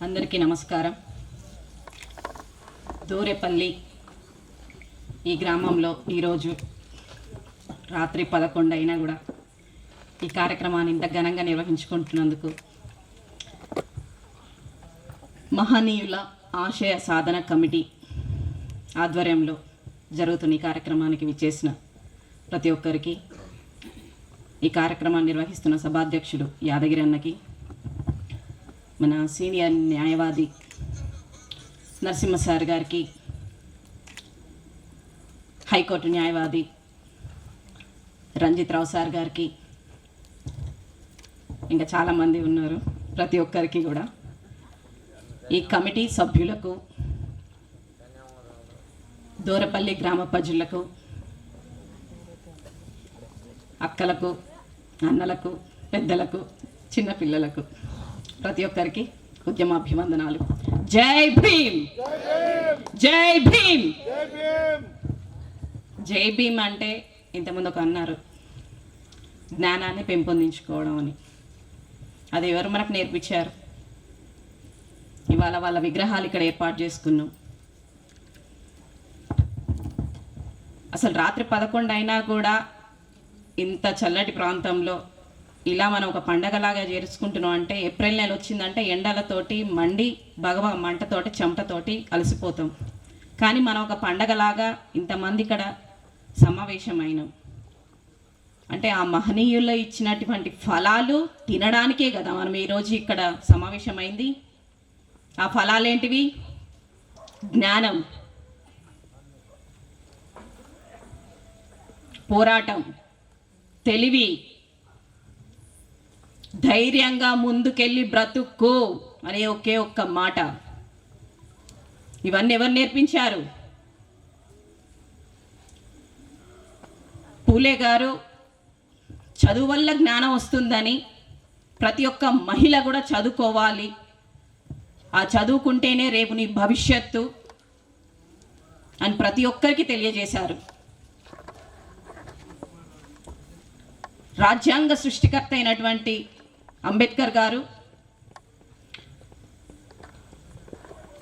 అందరికీ నమస్కారం. దూరేపల్లి ఈ గ్రామంలో ఈరోజు రాత్రి పదకొండు అయినా కూడా ఈ కార్యక్రమాన్ని ఇంత ఘనంగా నిర్వహించుకుంటున్నందుకు మహనీయుల ఆశయ సాధన కమిటీ ఆధ్వర్యంలో జరుగుతున్న ఈ కార్యక్రమానికి విచ్చేసిన ప్రతి ఒక్కరికి ఈ కార్యక్రమాన్ని నిర్వహిస్తున్న సభాధ్యక్షుడు యాదగిరి అన్నకి మన సీనియర్ న్యాయవాది నరసింహ సార్ గారికి హైకోర్టు న్యాయవాది రంజిత్ రావు సార్ గారికి ఇంకా చాలామంది ఉన్నారు ప్రతి ఒక్కరికి కూడా. ఈ కమిటీ సభ్యులకు దూరపల్లి గ్రామ ప్రజలకు అక్కలకు అన్నలకు పెద్దలకు చిన్నపిల్లలకు ప్రతి ఒక్కరికి ఉద్యమాభివందనాలు. జై భీమ్! జై భీమ్! జై భీమ్ అంటే ఇంతకుముందు ఒక అన్నారు జ్ఞానాన్ని పెంపొందించుకోవడం అని. అది ఎవరు మనకు నేర్పించారు? ఇవాళ వాళ్ళ విగ్రహాలు ఇక్కడ ఏర్పాటు చేసుకున్నాం. అసలు రాత్రి పదకొండు అయినా కూడా ఇంత చల్లటి ప్రాంతంలో ఇలా మనం ఒక పండగలాగా చేర్చుకుంటున్నాం అంటే ఏప్రిల్ నెల వచ్చిందంటే ఎండలతోటి మండి భగవ మంటతోటి చెమటతోటి అలసిపోతాం. కానీ మనం ఒక పండగలాగా ఇంతమంది ఇక్కడ సమావేశమైనాం. అంటే ఆ మహనీయుల్లో ఇచ్చినటువంటి ఫలాలు తినడానికే కదా మనం ఈరోజు ఇక్కడ సమావేశమైంది. ఆ ఫలాలేంటివి? జ్ఞానం. పోరాటం. తెలివి. ధైర్యంగా ముందుకెళ్ళి బ్రతుక్కో అనే ఒకే ఒక్క మాట. ఇవన్నీ ఎవరు నేర్పించారు? పూలే గారు చదువు వల్ల జ్ఞానం వస్తుందని ప్రతి ఒక్క మహిళ కూడా చదువుకోవాలి. ఆ చదువుకుంటేనే రేపు నీ భవిష్యత్తు అని ప్రతి ఒక్కరికి తెలియజేశారు. రాజ్యాంగ సృష్టికర్త అయినటువంటి అంబేద్కర్ గారు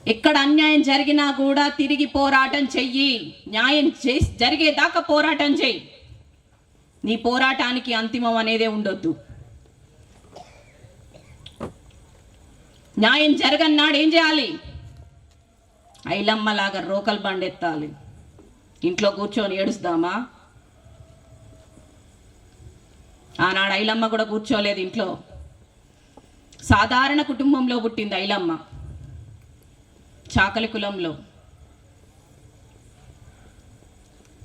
ఎక్కడ అన్యాయం జరిగినా కూడా తిరిగి పోరాటం చెయ్యి. న్యాయం చేసి జరిగేదాకా పోరాటం చెయ్యి. నీ పోరాటానికి అంతిమం అనేదే ఉండొద్దు. న్యాయం జరగన్నాడు ఏం చేయాలి? ఐలమ్మలాగా రోకల్ బండెత్తాలి ఇంట్లో కూర్చొని ఏడుస్తామా? ఆనాడు ఐలమ్మ కూడా కూర్చోలేదు ఇంట్లో. సాధారణ కుటుంబంలో పుట్టింది ఐలమ్మ. చాకలి కులంలో.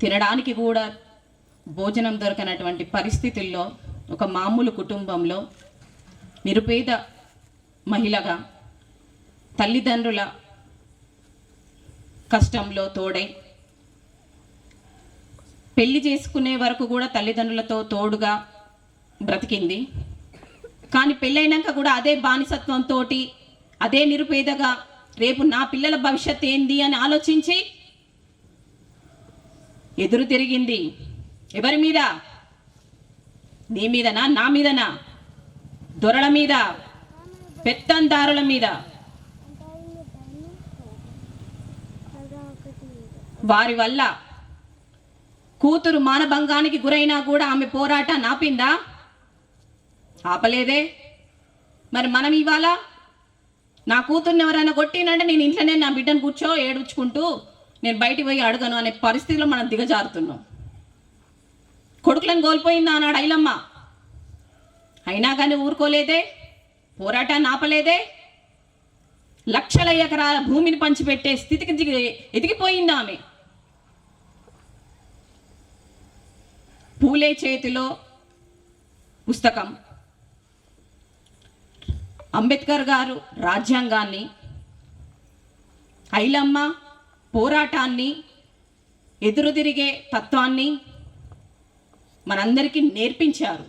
తినడానికి కూడా భోజనం దొరకనటువంటి పరిస్థితుల్లో ఒక మామూలు కుటుంబంలో నిరుపేద మహిళగా తల్లిదండ్రుల కష్టంలో తోడై పెళ్ళి చేసుకునే వరకు కూడా తల్లిదండ్రులతో తోడుగా బ్రతికింది. కానీ పెళ్ళైనాక కూడా అదే బానిసత్వంతో అదే నిరుపేదగా రేపు నా పిల్లల భవిష్యత్ ఏంది అని ఆలోచించి ఎదురు తిరిగింది. ఎవరి మీద? నీ మీదనా? నా మీదనా? దొరల మీద? పెత్తందారుల మీద? వారి వల్ల కూతురు మానభంగానికి గురైనా కూడా ఆమె పోరాటం ఆపిందా ఆపలేదే? మరి మనం ఇవాళ నా కూతుర్ని ఎవరైనా కొట్టినంటే నేను ఇంట్లోనే నా బిడ్డను కూర్చో ఏడుచుకుంటూ నేను బయటికి పోయి అడగను అనే పరిస్థితిలో మనం దిగజారుతున్నాం. కొడుకులను కోల్పోయిందా అన్నాడు ఐలమ్మ. అయినా కానీ ఊరుకోలేదే? పోరాటాన్ని ఆపలేదే? లక్షల ఎకరాల భూమిని పంచిపెట్టే స్థితికి దిగి ఎదిగిపోయింది ఆమె. పూలే చేతిలో పుస్తకం. అంబేద్కర్ గారు రాజ్యాంగాన్ని ఐలమ్మ పోరాటాన్ని ఎదురుదిరిగే తత్వాన్ని మనందరికీ నేర్పించారు.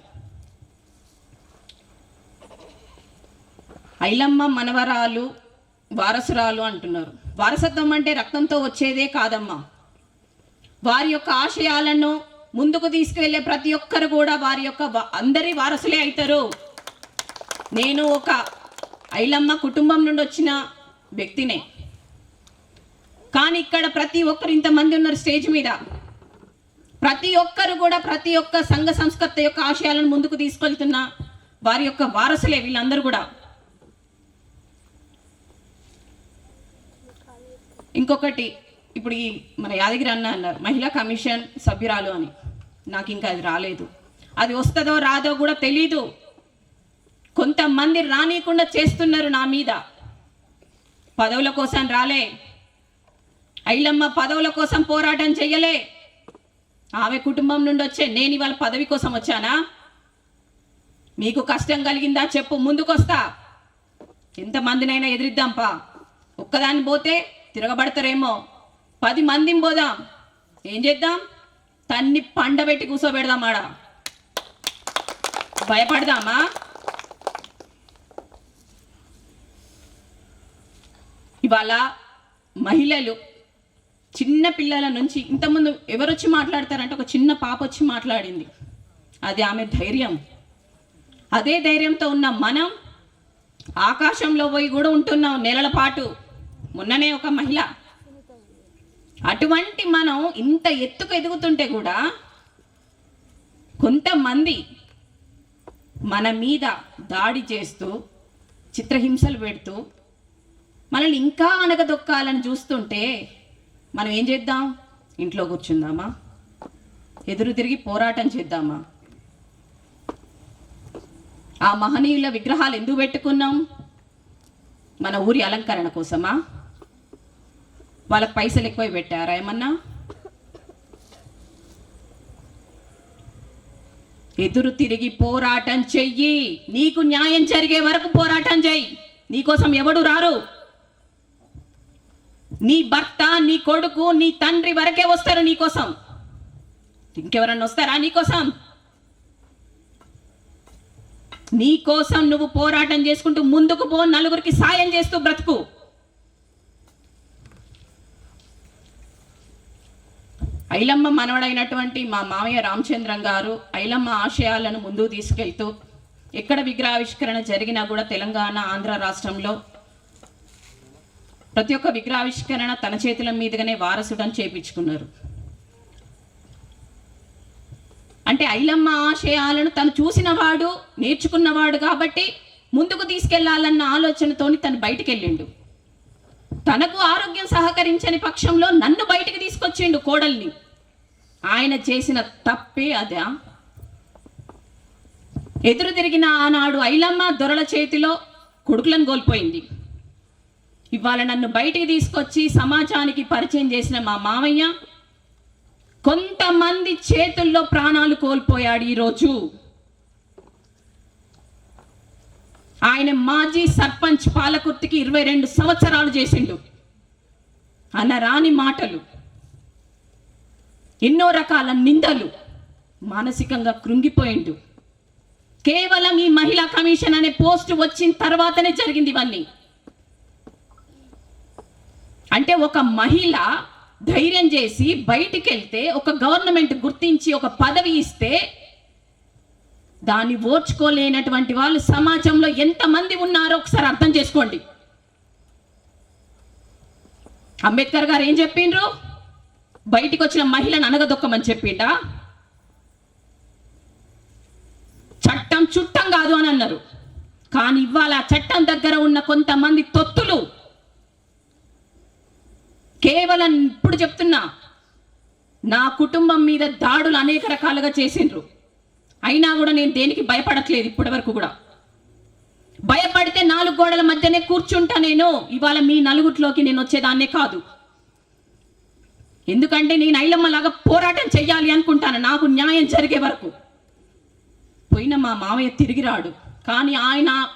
ఐలమ్మ మనవరాలు వారసురాలు అంటున్నారు. వారసత్వం అంటే రక్తంతో వచ్చేదే కాదమ్మా. వారి యొక్క ఆశయాలను ముందుకు తీసుకువెళ్ళే ప్రతి ఒక్కరు కూడా వారి యొక్క అందరి వారసులే అవుతారు. నేను ఒక ఐలమ్మ కుటుంబం నుండి వచ్చిన వ్యక్తినే. కానీ ఇక్కడ ప్రతి ఒక్కరు ఇంతమంది ఉన్నారు స్టేజ్ మీద. ప్రతి ఒక్కరు కూడా ప్రతి ఒక్క సంఘ సంస్కర్త యొక్క ఆశయాలను ముందుకు తీసుకెళ్తున్న వారి యొక్క వారసులే వీళ్ళందరూ కూడా. ఇంకొకటి ఇప్పుడు ఈ మన యాదగిరి అన్న అన్నారు మహిళా కమిషన్ సభ్యురాలు అని. నాకు ఇంకా అది రాలేదు. అది వస్తుందో రాదో కూడా తెలీదు. కొంతమంది రానియకుండా చేస్తున్నారు నా మీద. పదవుల కోసం రాలే. ఐలమ్మ పదవుల కోసం పోరాటం చెయ్యలే. ఆమె కుటుంబం నుండి వచ్చే నేను ఇవాళ పదవి కోసం వచ్చానా? మీకు కష్టం కలిగిందా చెప్పు ముందుకొస్తా. ఎంతమందినైనా ఎదిరిద్దాంపా ఒక్కదాన్ని పోతే తిరగబడతారేమో. పది మందిని పోదాం. ఏం చేద్దాం? తన్ని పండబెట్టి కూర్చోబెడదాం ఆడ. భయపడదామా? ఇవాళ మహిళలు చిన్న పిల్లల నుంచి ఇంతకుముందు ఎవరు వచ్చి మాట్లాడతారంటే ఒక చిన్న పాప వచ్చి మాట్లాడింది. అది ఆమె ధైర్యం. అదే ధైర్యంతో ఉన్న మనం ఆకాశంలో పోయి కూడా ఉంటున్నాం నెలల పాటు. మొన్ననే ఒక మహిళ. అటువంటి మనం ఇంత ఎత్తుకు ఎదుగుతుంటే కూడా కొంతమంది మన మీద దాడి చేస్తూ చిత్రహింసలు పెడుతూ మనల్ని ఇంకా అనగదొక్కాలని చూస్తుంటే మనం ఏం చేద్దాం? ఇంట్లో కూర్చుందామా? ఎదురు తిరిగి పోరాటం చేద్దామా? ఆ మహనీయుల విగ్రహాలు ఎందుకు పెట్టుకున్నాం? మన ఊరి అలంకరణ కోసమా? వాళ్ళకి పైసలు ఎక్కువ పెట్టారా ఏమన్నా? ఎదురు తిరిగి పోరాటం చెయ్యి. నీకు న్యాయం జరిగే వరకు పోరాటం చెయ్యి. నీకోసం ఎవడు రారు? నీ భర్త నీ కొడుకు నీ తండ్రి వరకే వస్తారు నీకోసం. ఇంకెవరన్నా వస్తారా నీకోసం? నీ కోసం నువ్వు పోరాటం చేసుకుంటూ ముందుకు పో నలుగురికి సాయం చేస్తూ బ్రతుకు. ఐలమ్మ మనవడైనటువంటి మా మామయ్య రామచంద్రం గారు ఐలమ్మ ఆశయాలను ముందుకు తీసుకెళ్తూ ఎక్కడ విగ్రహావిష్కరణ జరిగినా కూడా తెలంగాణ ఆంధ్ర రాష్ట్రంలో ప్రతి ఒక్క విగ్రహావిష్కరణ తన చేతుల మీదుగానే వారసుడని చేపించుకున్నారు. అంటే ఐలమ్మ ఆశయాలను తను చూసినవాడు నేర్చుకున్నవాడు కాబట్టి ముందుకు తీసుకెళ్ళాలన్న ఆలోచనతోని తను బయటికి వెళ్ళిండు తనకు ఆరోగ్యం సహకరించని పక్షంలో నన్ను బయటికి తీసుకొచ్చిండు కోడల్ని. ఆయన చేసిన తప్పే అదా? ఎదురు తిరిగిన ఆనాడు ఐలమ్మ దొరల చేతిలో కొడుకులను కోల్పోయింది. ఇవాళ నన్ను బయటికి తీసుకొచ్చి సమాజానికి పరిచయం చేసిన మా మామయ్య కొంతమంది చేతుల్లో ప్రాణాలు కోల్పోయాడు ఈరోజు. ఆయన మాజీ సర్పంచ్ పాలకుర్తికి ఇరవై రెండు సంవత్సరాలు చేసిండు. అన్న రాని మాటలు ఎన్నో రకాల నిందలు మానసికంగా కృంగిపోయిండు. కేవలం ఈ మహిళా కమిషన్ అనే పోస్ట్ వచ్చిన తర్వాతనే జరిగింది ఇవన్నీ. అంటే ఒక మహిళ ధైర్యం చేసి బయటికి వెళ్తే ఒక గవర్నమెంట్ గుర్తించి ఒక పదవి ఇస్తే దాన్ని ఓర్చుకోలేనటువంటి వాళ్ళు సమాజంలో ఎంతమంది ఉన్నారో ఒకసారి అర్థం చేసుకోండి. అంబేద్కర్ గారు ఏం చెప్పిండ్రు? బయటికి వచ్చిన మహిళను అనగదొక్కమని చెప్పిండా? చట్టం చుట్టం కాదు అని అన్నారు. కానీ ఇవాళ చట్టం దగ్గర ఉన్న కొంతమంది తొత్తులు కేవలం ఇప్పుడు చెప్తున్నా నా కుటుంబం మీద దాడులు అనేక రకాలుగా చేసిండ్రు. అయినా కూడా నేను దేనికి భయపడట్లేదు ఇప్పటి వరకు కూడా. భయపడితే నాలుగు గోడల మధ్యనే కూర్చుంటా నేను. ఇవాళ మీ నలుగుట్లోకి నేను వచ్చేదాన్నే కాదు. ఎందుకంటే నేను ఐలమ్మలాగా పోరాటం చెయ్యాలి అనుకుంటాను. నాకు న్యాయం జరిగే వరకు. పోయిన మా మామయ్య తిరిగి రాడు. కానీ ఆయన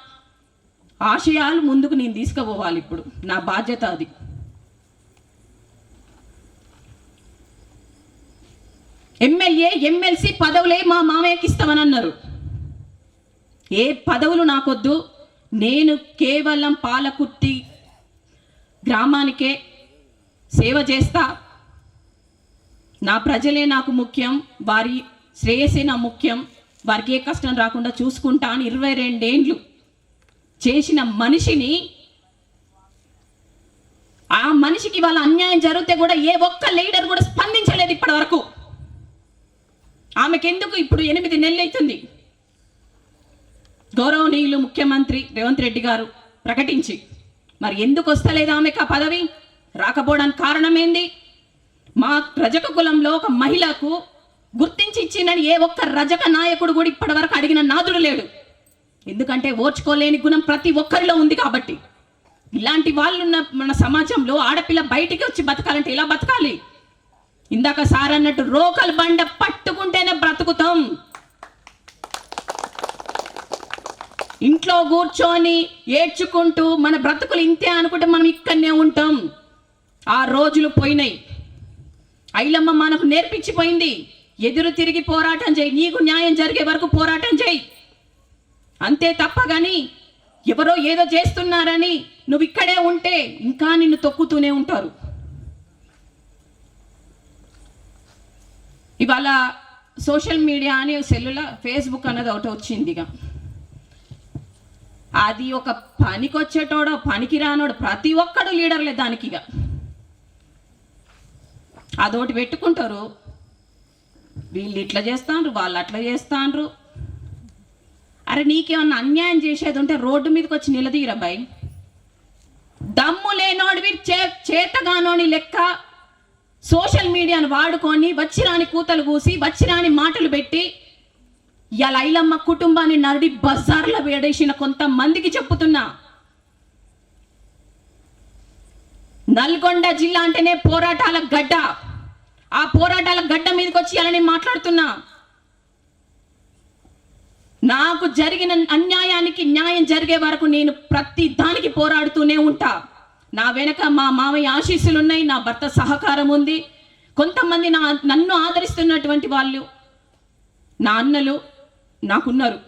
ఆశయాలు ముందుకు నేను తీసుకుపోవాలి ఇప్పుడు. నా బాధ్యత అది. ఎమ్మెల్యే ఎమ్మెల్సీ పదవులే మా మామయ్యకి ఇస్తామని అన్నారు ఏ పదవులు నాకొద్దు. నేను కేవలం పాలకుర్తి గ్రామానికే సేవ చేస్తా. నా ప్రజలే నాకు ముఖ్యం. వారి శ్రేయసే నా ముఖ్యం. వారికి ఏ కష్టం రాకుండా చూసుకుంటా అని ఇరవై రెండేండ్లు చేసిన మనిషిని ఆ మనిషికి వాళ్ళ అన్యాయం జరిగితే కూడా ఏ ఒక్క లీడర్ కూడా స్పందించలేదు ఇప్పటి వరకు. ఆమెకెందుకు ఇప్పుడు ఎనిమిది నెలలు అవుతుంది గౌరవనీయులు ముఖ్యమంత్రి రేవంత్ రెడ్డి గారు ప్రకటించి. మరి ఎందుకు వస్తలేదు ఆమెకు ఆ పదవి? రాకపోవడానికి కారణమేంది? మా రజక కులంలో ఒక మహిళకు గుర్తించి ఇచ్చిందని ఏ ఒక్క రజక నాయకుడు కూడా ఇప్పటి వరకు అడిగిన నాదుడు లేడు. ఎందుకంటే ఓర్చుకోలేని గుణం ప్రతి ఒక్కరిలో ఉంది కాబట్టి. ఇలాంటి వాళ్ళున్న మన సమాజంలో ఆడపిల్ల బయటికి వచ్చి బతకాలంటే ఎలా బతకాలి? ఇందాక సార్ అన్నట్టు రోకల్ బండ పట్టుకుంటేనే బ్రతుకుతాం. ఇంట్లో కూర్చొని ఏడ్చుకుంటూ మన బ్రతుకులు ఇంతే అనుకుంటే మనం ఇక్కడనే ఉంటాం. ఆ రోజులు పోయినాయి. ఐలమ్మ మనకు నేర్పించిపోయింది. ఎదురు తిరిగి పోరాటం చేయి. నీకు న్యాయం జరిగే వరకు పోరాటం చేయి. అంతే తప్ప కానీ ఎవరో ఏదో చేస్తున్నారని నువ్వు ఇక్కడే ఉంటే ఇంకా నిన్ను తొక్కుతూనే ఉంటారు. ఇవాళ సోషల్ మీడియా అని సెల్లుల ఫేస్బుక్ అన్నది ఒకటి వచ్చింది ఇక అది ఒక పనికొచ్చేటోడో పనికి రానోడు ప్రతి ఒక్కడు లీడర్లే దానికి ఇక అదొకటి పెట్టుకుంటారు. వీళ్ళు ఇట్లా చేస్తాండ్రు వాళ్ళు అట్లా చేస్తాండ్రు. అరే నీకేమన్నా అన్యాయం చేసేది ఉంటే రోడ్డు మీదకి వచ్చి నిలదీరా బాయ్. దమ్ము లేనోడివి చే చేతగానోని లెక్క సోషల్ మీడియాను వాడుకొని వచ్చిరాని కూతలు కూసి వచ్చిరాని మాటలు పెట్టి ఇలా ఐలమ్మ కుటుంబాన్ని నడి బజార్లో వేడేసిన కొంతమందికి చెప్పుతున్నా. నల్గొండ జిల్లా అంటేనే పోరాటాల గడ్డ. ఆ పోరాటాల గడ్డ మీదకి వచ్చి అలా నేను మాట్లాడుతున్నా. నాకు జరిగిన అన్యాయానికి న్యాయం జరిగే వరకు నేను ప్రతి దానికి పోరాడుతూనే ఉంటా. నా వెనక మా మామయ్య ఆశీస్సులు ఉన్నాయి నా భర్త సహకారం ఉంది కొంతమంది నా నన్ను ఆదరిస్తున్నటువంటి వాళ్ళు నా అన్నలు నాకున్నారు.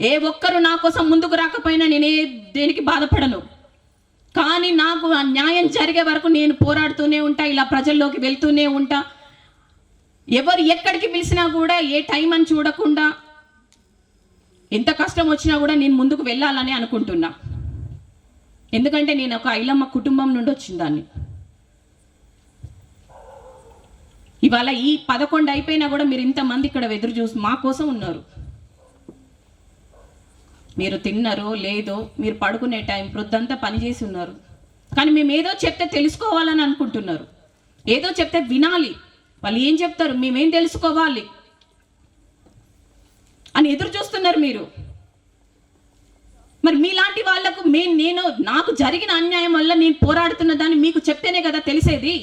ఏ ఒక్కరు నా కోసం ముందుకు రాకపోయినా నేనే దేనికి బాధపడను. కానీ నాకు ఆ న్యాయం జరిగే వరకు నేను పోరాడుతూనే ఉంటా ఇలా ప్రజల్లోకి వెళ్తూనే ఉంటా. ఎవరు ఎక్కడికి పిలిచినా కూడా ఏ టైం అని చూడకుండా ఎంత కష్టం వచ్చినా కూడా నేను ముందుకు వెళ్ళాలని అనుకుంటున్నా. ఎందుకంటే నేను ఒక ఐలమ్మ కుటుంబం నుండి వచ్చిన దాన్ని. ఇవాళ ఈ పదకొండు అయిపోయినా కూడా మీరు ఇంతమంది ఇక్కడ ఎదురు చూసి మా కోసం ఉన్నారు. మీరు తిన్నారో లేదో మీరు పడుకునే టైం ప్రొద్దంతా పనిచేసి ఉన్నారు. కానీ మేము ఏదో చెప్తే తెలుసుకోవాలని అనుకుంటున్నారు. ఏదో చెప్తే వినాలి. వాళ్ళు ఏం చెప్తారు? మేమేం తెలుసుకోవాలి? అని ఎదురు చూస్తున్నారు మీరు. మరి మీలాంటి వాళ్ళకు మే నేను నాకు జరిగిన అన్యాయం వల్ల నేను పోరాడుతున్న దాన్ని మీకు చెప్తేనే కదా తెలిసేది.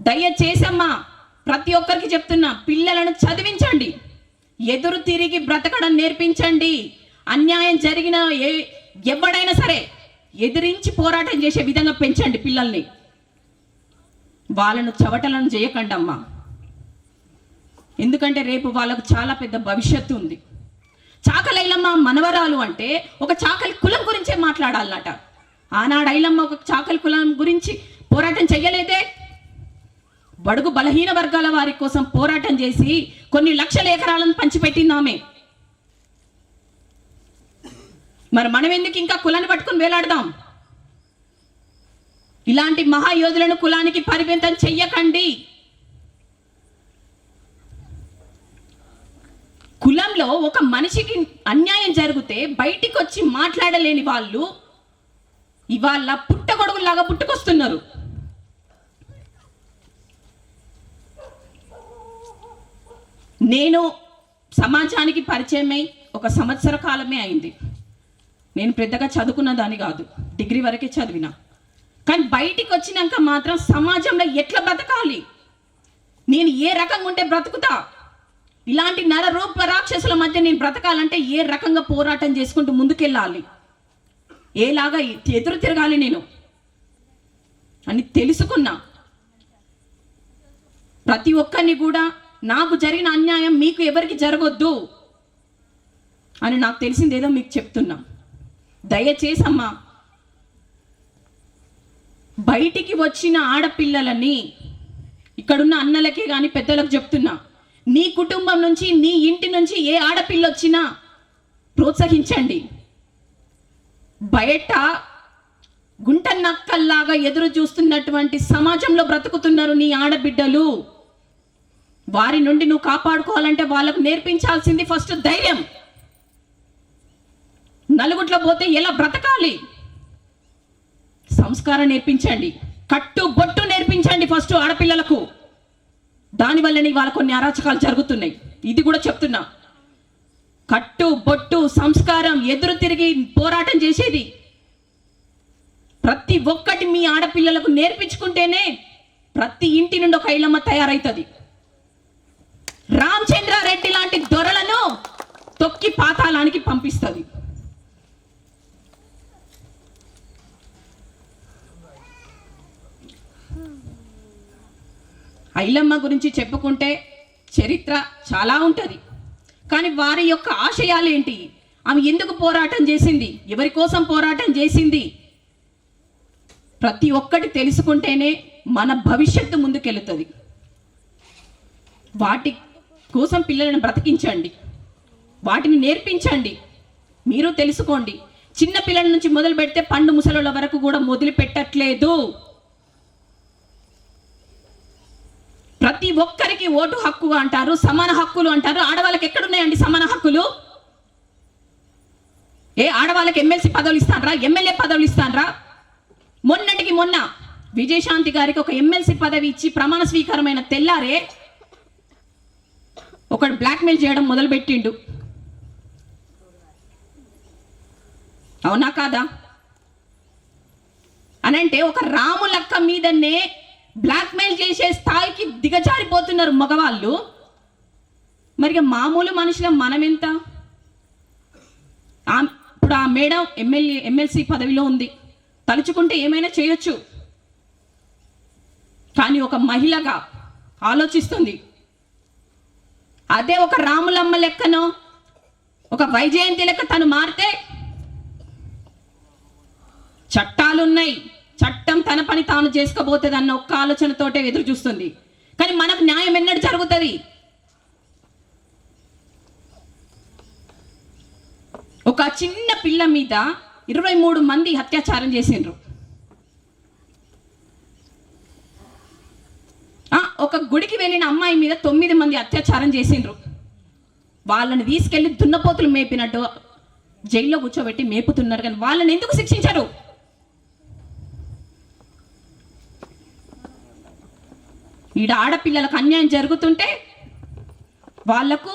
దయచేసమ్మా ప్రతి ఒక్కరికి చెప్తున్నా పిల్లలను చదివించండి. ఎదురు తిరిగి బ్రతకడం నేర్పించండి. అన్యాయం జరిగిన ఏ ఎవడైనా సరే ఎదిరించి పోరాటం చేసే విధంగా పెంచండి పిల్లల్ని. వాళ్ళను చవటలను చేయకండి అమ్మా ఎందుకంటే రేపు వాళ్ళకు చాలా పెద్ద భవిష్యత్తు ఉంది. చాకలైలమ్మ మనవరాలు అంటే ఒక చాకలి కులం గురించే మాట్లాడాలన్నట. ఆనాడు ఐలమ్మ ఒక చాకలి కులం గురించి పోరాటం చెయ్యలేదే. బడుగు బలహీన వర్గాల వారి కోసం పోరాటం చేసి కొన్ని లక్షల ఎకరాలను పంచిపెట్టిందామే. మరి మనం ఎందుకు ఇంకా కులాన్ని పట్టుకుని వేలాడదాం? ఇలాంటి మహాయోధులను కులానికి పరిమితం చెయ్యకండి. ఇంట్లో ఒక మనిషికి అన్యాయం జరిగితే బయటికి వచ్చి మాట్లాడలేని వాళ్ళు ఇవాళ పుట్టగొడుగులాగా పుట్టుకొస్తున్నారు. నేను సమాజానికి పరిచయమై ఒక సంవత్సర కాలమే అయింది. నేను పెద్దగా చదువుకున్న దాన్ని కాదు డిగ్రీ వరకే చదివిన. కానీ బయటికి వచ్చినాక మాత్రం సమాజంలో ఎట్లా బ్రతకాలి నేను ఏ రకంగా ఉంటే బ్రతుకుతా? ఇలాంటి నర రూప రాక్షసుల మధ్య నేను బ్రతకాలంటే ఏ రకంగా పోరాటం చేసుకుంటూ ముందుకెళ్ళాలి? ఏలాగా ఎదురు తిరగాలి నేను? అని తెలుసుకున్నా. ప్రతి ఒక్కరిని కూడా నాకు జరిగిన అన్యాయం మీకు ఎవరికి జరగొద్దు అని నాకు తెలిసిందేదో మీకు చెప్తున్నా. దయచేసి అమ్మా బయటికి వచ్చిన ఆడపిల్లలని ఇక్కడున్న అన్నలకే కానీ పెద్దలకు చెప్తున్నా. నీ కుటుంబం నుంచి నీ ఇంటి నుంచి ఏ ఆడపిల్ల వచ్చినా ప్రోత్సహించండి. బయట గుంట నక్కల్లాగా ఎదురు చూస్తున్నటువంటి సమాజంలో బ్రతుకుతున్నారు నీ ఆడబిడ్డలు. వారి నుండి నువ్వు కాపాడుకోవాలంటే వాళ్ళకు నేర్పించాల్సింది ఫస్ట్ ధైర్యం. నలుగుట్లో పోతే ఎలా బ్రతకాలి? సంస్కారం నేర్పించండి. కట్టు బొట్టు నేర్పించండి ఫస్ట్ ఆడపిల్లలకు. దానివల్లనే ఇవాళ కొన్ని అరాచకాలు జరుగుతున్నాయి. ఇది కూడా చెప్తున్నా. కట్టు బొట్టు సంస్కారం ఎదురు తిరిగి పోరాటం చేసేది. ప్రతి ఒక్కటి మీ ఆడపిల్లలకు నేర్పించుకుంటేనే ప్రతి ఇంటి నుండి ఒక ఇళ్ళమ్మ తయారవుతుంది రామచంద్రారెడ్డి లాంటి దొరలను తొక్కి పాతాళానికి పంపిస్తుంది. ఐలమ్మ గురించి చెప్పుకుంటే చరిత్ర చాలా ఉంటుంది. కానీ వారి యొక్క ఆశయాలు ఏంటి ఆమె ఎందుకు పోరాటం చేసింది? ఎవరి కోసం పోరాటం చేసింది? ప్రతి ఒక్కటి తెలుసుకుంటేనే మన భవిష్యత్తు ముందుకెళ్తుంది. వాటి కోసం పిల్లలను బ్రతికించండి. వాటిని నేర్పించండి. మీరు తెలుసుకోండి. చిన్న పిల్లల నుంచి మొదలు పెడితే పండు ముసలుల వరకు కూడా మొదలు పెట్టట్లేదు ప్రతి ఒక్కరికి ఓటు హక్కు అంటారు సమాన హక్కులు అంటారు. ఆడవాళ్ళకి ఎక్కడున్నాయండి సమాన హక్కులు? ఏ ఆడవాళ్ళకి ఎమ్మెల్సీ పదవులు ఇస్తానరా? ఎమ్మెల్యే పదవులు ఇస్తానరా? మొన్నటికి మొన్న విజయశాంతి గారికి ఒక ఎమ్మెల్సీ పదవి ఇచ్చి ప్రమాణ స్వీకారమైన తెల్లారే ఒకడు బ్లాక్మెయిల్ చేయడం మొదలుపెట్టిండు. అవునా కాదా? అనంటే ఒక రాములక్క మీదనే బ్లాక్మెయిల్ చేసే స్థాయికి దిగజారిపోతున్నారు మగవాళ్ళు. మరి మామూలు మనుషుల మనం ఎంత ఆ- ఇప్పుడు ఆ మేడం ఎమ్మెల్యే ఎమ్మెల్సీ పదవిలో ఉంది. తలుచుకుంటే ఏమైనా చేయొచ్చు. కానీ ఒక మహిళగా ఆలోచిస్తుంది. అదే ఒక రాములమ్మ లెక్కనో ఒక వైజయంతి లెక్క తను మారితే చట్టాలున్నాయి. చట్టం తన పని తాను చేసుకోబోతుంది అన్న ఒక్క ఆలోచనతోటే ఎదురు చూస్తుంది. కానీ మనకు న్యాయం ఎన్నడు జరుగుతుంది. ఒక చిన్న పిల్ల మీద ఇరవై మూడు మంది అత్యాచారం చేసిండ్రు. ఆ, ఒక గుడికి వెళ్ళిన అమ్మాయి మీద తొమ్మిది మంది అత్యాచారం చేసిండ్రు. వాళ్ళని తీసుకెళ్ళి దున్నపోతులు మేపినట్టు జైల్లో కూర్చోబెట్టి మేపుతున్నారు కానీ వాళ్ళని ఎందుకు శిక్షించారు? ఈడ ఆడపిల్లలకు అన్యాయం జరుగుతుంటే వాళ్ళకు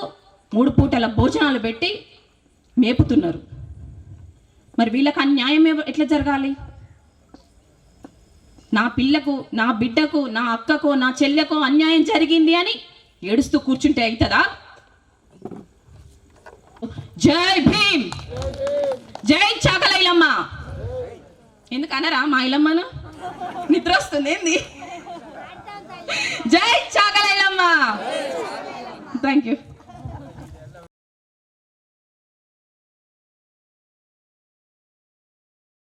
మూడు పూటల భోజనాలు పెట్టి మేపుతున్నారు. మరి వీళ్ళకి అన్యాయం ఎట్లా జరగాలి? నా పిల్లకు నా బిడ్డకు నా అక్కకు నా చెల్లెకు అన్యాయం జరిగింది అని ఏడుస్తూ కూర్చుంటే అవుతుందా జై భీమ్! జై చాకలైలమ్మ! ఎందుకు అనరా మా ఇలమ్మను? నిద్ర వస్తుంది ఏంది జై చాకలైలమ్మ థ్యాంక్ యూ